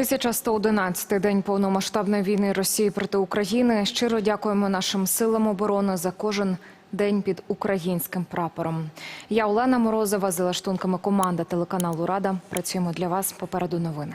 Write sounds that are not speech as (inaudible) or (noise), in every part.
1111-й день повномасштабної війни Росії проти України. Щиро дякуємо нашим силам оборони за кожен день під українським прапором. Я Олена Морозова за лаштунками команда телеканалу Рада. Працюємо для вас. Попереду новини.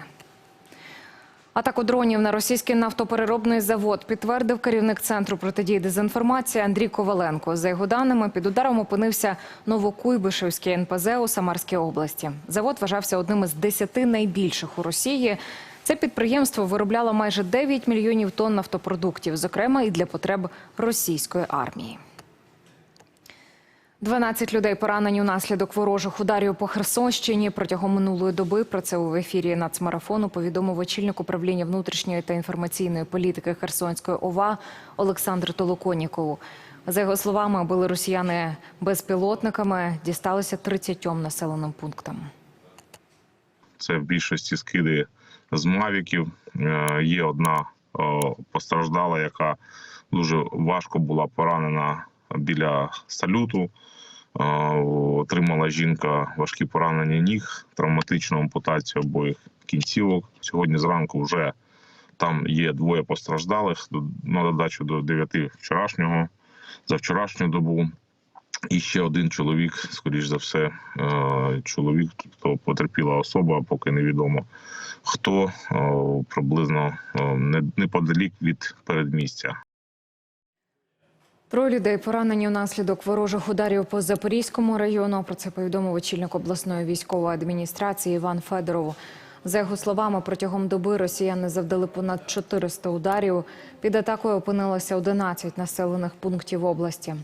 Атаку дронів на російський нафтопереробний завод підтвердив керівник центру протидії дезінформації Андрій Коваленко. За його даними, під ударом опинився Новокуйбишевський НПЗ у Самарській області. Завод вважався одним із десяти найбільших у Росії. Це підприємство виробляло майже 9 мільйонів тонн нафтопродуктів, зокрема і для потреб російської армії. 12 людей поранені унаслідок ворожих ударів по Херсонщині протягом минулої доби. Про це у ефірі нацмарафону повідомив очільник управління внутрішньої та інформаційної політики Херсонської ОВА Олександр Толоконіков. За його словами, били росіяни безпілотниками, дісталися 30 населеним пунктам. Це в більшості скиди з мавіків. Е, Є одна е, постраждала, яка дуже важко була поранена біля салюту. Е, Отримала жінка важкі поранення ніг, травматичну ампутацію обох кінцівок. Сьогодні зранку вже там є двоє постраждалих на додачу до 9 вчорашнього за вчорашню добу. І ще один чоловік, скоріш за все, чоловік, тобто потерпіла особа, поки невідомо хто е, приблизно е, неподалік від передмістя. Троє людей поранені внаслідок ворожих ударів по Запорізькому району. Про це повідомив очільник обласної військової адміністрації Іван Федоров. За його словами, протягом доби росіяни завдали понад 400 ударів. Під атакою опинилося 11 населених пунктів області.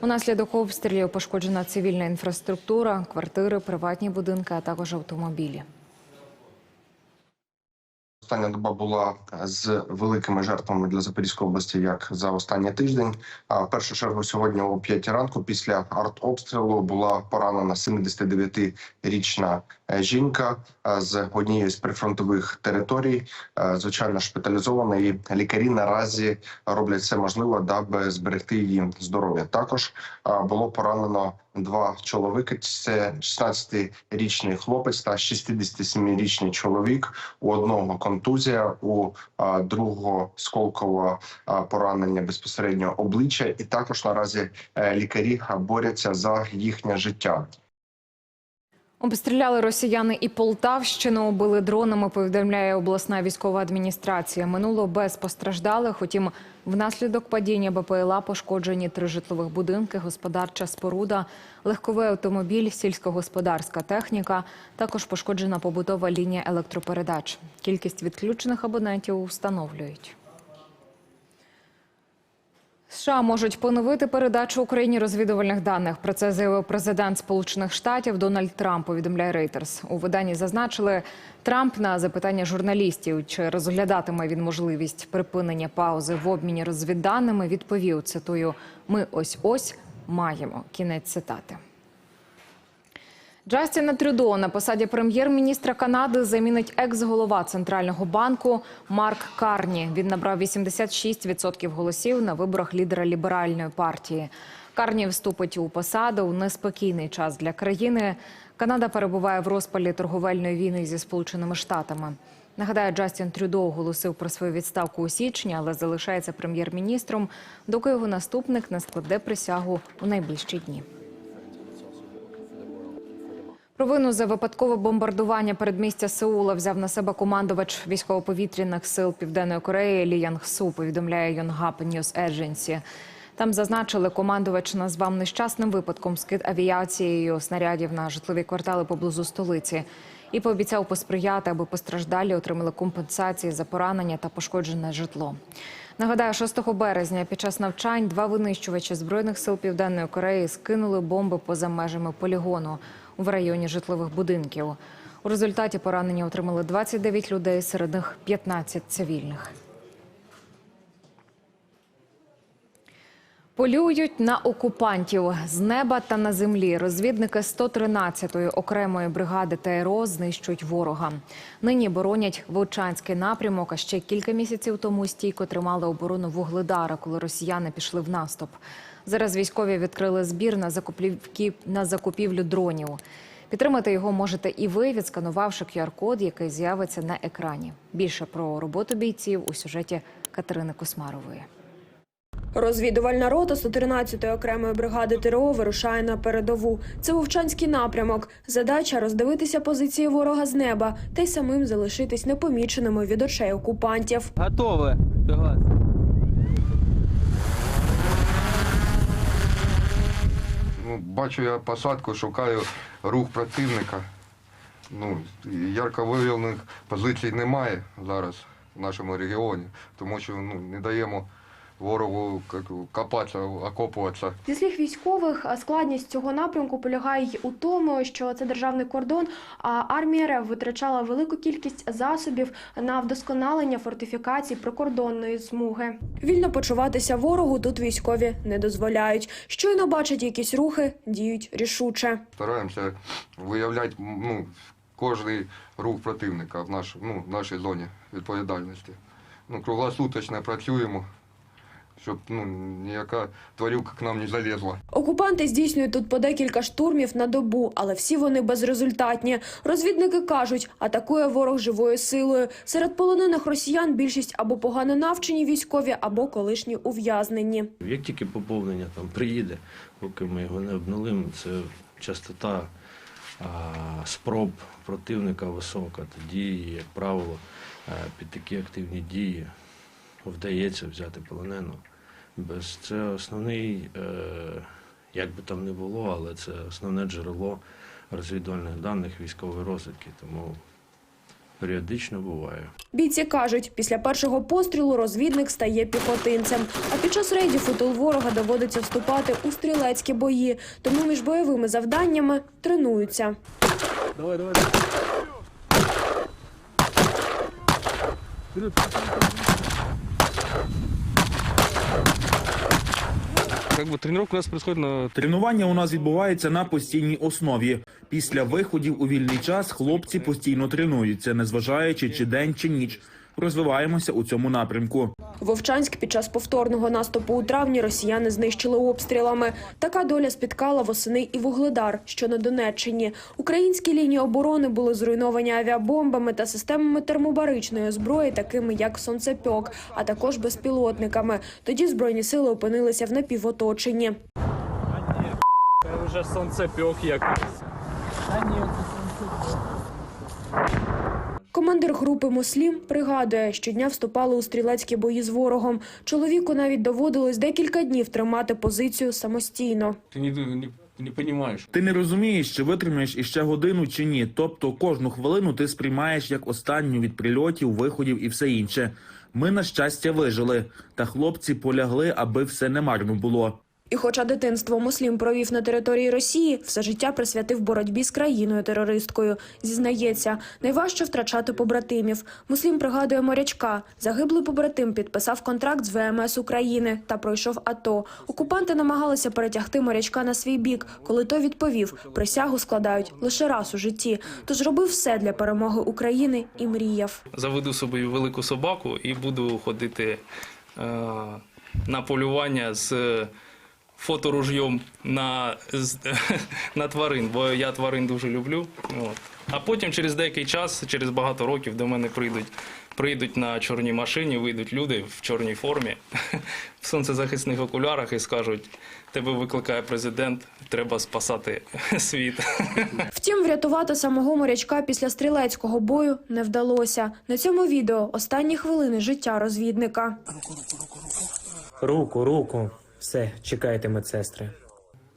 Унаслідок обстрілів пошкоджена цивільна інфраструктура, квартири, приватні будинки, а також автомобілі. Остання доба була з великими жертвами для Запорізької області, як за останній тиждень. А в першу чергу сьогодні о 5 ранку, після артобстрілу, була поранена 79-річна е, жінка е, з однієї з прифронтових територій. Е, Звичайно, шпиталізована і лікарі наразі роблять все можливе, даби зберегти її здоров'я. Також е, було поранено два чоловіки: це 16-річний хлопець та 67-річний чоловік. У одного контузія, у другого сколкове а, поранення безпосередньо обличчя, і також наразі е, лікарі борються за їхнє життя. Обстріляли росіяни і Полтавщину, били дронами, повідомляє обласна військова адміністрація. Минуло без постраждалих. Утім, внаслідок падіння БПЛА пошкоджені три житлових будинки, господарча споруда, легковий автомобіль, сільськогосподарська техніка. Також пошкоджена побутова лінія електропередач. Кількість відключених абонентів встановлюють. США можуть поновити передачу Україні розвідувальних даних. Про це заявив президент Сполучених Штатів Дональд Трамп. Повідомляє Reuters. У виданні зазначили Трамп на запитання журналістів, чи розглядатиме він можливість припинення паузи в обміні розвідданими. Відповів цитую: Ми ось ось маємо. Кінець цитати. Джастіна Трюдо на посаді прем'єр-міністра Канади замінить екс-голова центрального банку Марк Карні. Він набрав 86% голосів на виборах лідера ліберальної партії. Карні вступить у посаду у неспокійний час для країни. Канада перебуває в розпалі торговельної війни зі Сполученими Штатами. Нагадаю, Джастін Трюдо оголосив про свою відставку у січні, але залишається прем'єр-міністром, доки його наступник не складе присягу у найближчі дні. Провину за випадкове бомбардування передмістя Сеула взяв на себе командувач військово-повітряних сил Південної Кореї Лі Янг Су, повідомляє Yonhap News Agency. Там зазначили, командувач назвав нещасним випадком скид авіацією снарядів на житлові квартали поблизу столиці і пообіцяв посприяти, аби постраждалі отримали компенсації за поранення та пошкоджене житло. Нагадаю, 6 березня під час навчань два винищувачі збройних сил Південної Кореї скинули бомби поза межами полігону в районі житлових будинків. У результаті поранення отримали 29 людей, серед них 15 цивільних. Полюють на окупантів з неба та на землі. Розвідники 113-ї окремої бригади ТРО знищують ворога. Нині боронять Вовчанський напрямок. А ще кілька місяців тому стійко тримали оборону Вугледара, коли росіяни пішли в наступ. Зараз військові відкрили збір на закупівки на закупівлю дронів. Підтримати його можете і ви, відсканувавши QR-код, який з'явиться на екрані. Більше про роботу бійців у сюжеті Катерини Космарової. Розвідувальна рота 113-ї окремої бригади ТРО вирушає на передову. Це Вовчанський напрямок. Задача роздивитися позиції ворога з неба та й самим залишитись непоміченими від очей окупантів. Готове. Давай. Ну, бачу я посадку, шукаю рух противника. Ну, ярко виявлених позицій немає зараз в нашому регіоні, тому що ну, не даємо ворогу копатися, окопуватися. Зі слів військових, складність цього напрямку полягає й у тому, що це державний кордон, а армія РФ витрачала велику кількість засобів на вдосконалення фортифікацій прикордонної смуги. Вільно почуватися ворогу тут військові не дозволяють. Щойно бачать якісь рухи, діють рішуче. Стараємося виявляти ну, кожний рух противника в, наш, ну, в нашій зоні відповідальності. Ну, круглосуточно працюємо, щоб ну, ніяка тварюка к нам не залізла. Окупанти здійснюють тут по декілька штурмів на добу, але всі вони безрезультатні. Розвідники кажуть, атакує ворог живою силою. Серед полонених росіян більшість або погано навчені військові, або колишні ув'язнені. Як тільки поповнення там приїде, поки ми його не обнулимо, це частота а, спроб противника висока. Тоді, як правило, е, під такі активні дії вдається взяти полонену. Без це основний, е, як би там не було, але це основне джерело розвідувальних даних військової розвідки. Тому періодично буває. Бійці кажуть, після першого пострілу розвідник стає піхотинцем. А під час рейдів у тил ворога доводиться вступати у стрілецькі бої. Тому між бойовими завданнями тренуються. Давай, давай. Как бы тренировка у нас происходит на Тренування у нас відбувається на постійній основі. Після виходів у вільний час хлопці постійно тренуються, незважаючи чи день, чи ніч. Розвиваємося у цьому напрямку. Вовчанськ під час повторного наступу у травні росіяни знищили обстрілами. Така доля спіткала восени і Вугледар, що на Донеччині. Українські лінії оборони були зруйновані авіабомбами та системами термобаричної зброї, такими як сонцепьок, а також безпілотниками. Тоді збройні сили опинилися в напівоточенні. вже сонцепьок якийсь. Командир групи Муслім пригадує, щодня вступали у стрілецькі бої з ворогом. Чоловіку навіть доводилось декілька днів тримати позицію самостійно. Ти не, не, не розумієш. Ти не розумієш, чи витримаєш іще годину чи ні. Тобто кожну хвилину ти сприймаєш як останню від прильотів, виходів і все інше. Ми, на щастя, вижили, та хлопці полягли, аби все немарно було. І хоча дитинство Муслім провів на території Росії, все життя присвятив боротьбі з країною-терористкою. Зізнається, найважче втрачати побратимів. Муслім пригадує морячка. Загиблий побратим підписав контракт з ВМС України та пройшов АТО. Окупанти намагалися перетягти морячка на свій бік, коли той відповів, присягу складають лише раз у житті. Тож робив все для перемоги України і мріяв. заведу собі велику собаку і буду ходити е, на полювання з фоторужйом на, (laughs) на тварин, бо я тварин дуже люблю. От. А потім через деякий час, через багато років до мене прийдуть. Прийдуть на чорній машині, вийдуть люди в чорній формі, (laughs) в сонцезахисних окулярах і скажуть: тебе викликає президент, треба спасати (laughs) світ. Втім, врятувати самого морячка після стрілецького бою не вдалося. На цьому відео останні хвилини життя розвідника. Руку, руку. Все, чекайте, медсестри.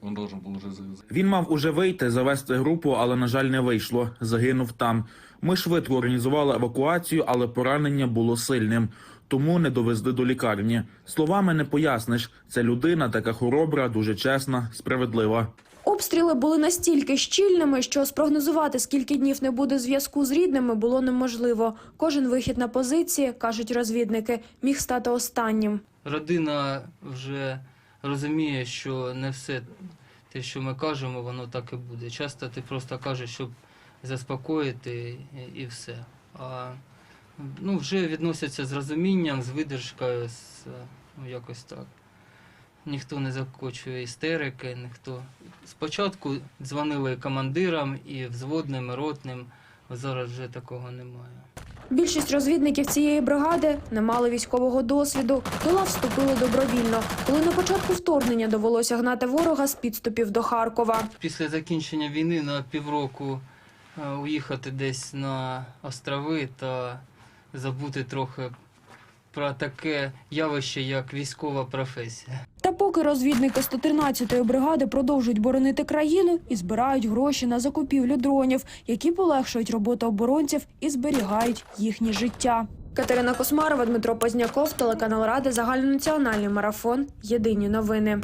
Он должен был уже. Він мав уже вийти, завести групу, але, на жаль, не вийшло. Загинув там. Ми швидко організували евакуацію, але поранення було сильним. Тому не довезли до лікарні. Словами не поясниш. Це людина така хоробра, дуже чесна, справедлива. Обстріли були настільки щільними, що спрогнозувати, скільки днів не буде зв'язку з рідними, було неможливо. Кожен вихід на позиції, кажуть розвідники, міг стати останнім. родина вже розуміє, що не все те, що ми кажемо, воно так і буде. Часто ти просто кажеш, щоб заспокоїти і- все. А ну, вже відносяться з розумінням, з видержкою, з, ну, якось так. ніхто не закочує істерики, ніхто. Спочатку дзвонили командирам і взводним, ротним, зараз вже такого немає. Більшість розвідників цієї бригади не мали військового досвіду. До вступили добровільно. Коли на початку вторгнення довелося гнати ворога з підступів до Харкова. Після закінчення війни на півроку е, уїхати десь на острови та забути трохи про таке явище, як військова професія. Поки розвідники 113-ї бригади продовжують боронити країну і збирають гроші на закупівлю дронів, які полегшують роботу оборонців і зберігають їхнє життя. Катерина Космарова, Дмитро Позняков, телеканал Ради, загальнонаціональний марафон. Єдині новини.